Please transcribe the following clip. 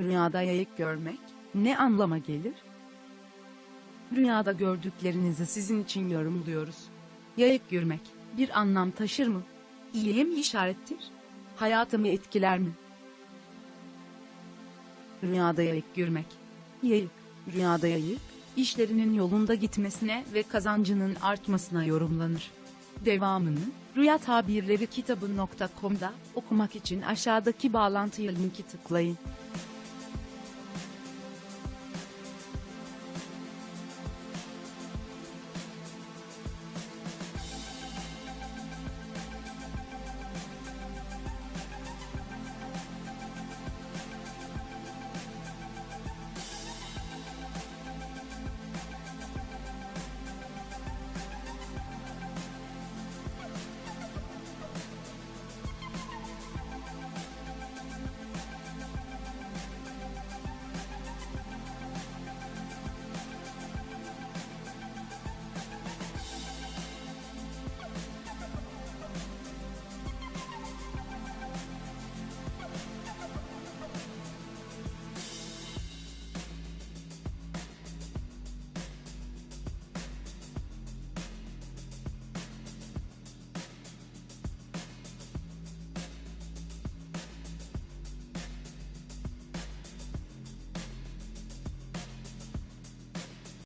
Rüyada yayık görmek ne anlama gelir? Rüyada gördüklerinizi sizin için yorumluyoruz. Yayık görmek bir anlam taşır mı? İyiye mi işarettir? Hayatımı etkiler mi? Rüyada yayık görmek. Yayık, rüyada yayık, işlerinin yolunda gitmesine ve kazancının artmasına yorumlanır. Devamını Rüya Tabirleri kitabı.com'da okumak için aşağıdaki bağlantıya linki tıklayın.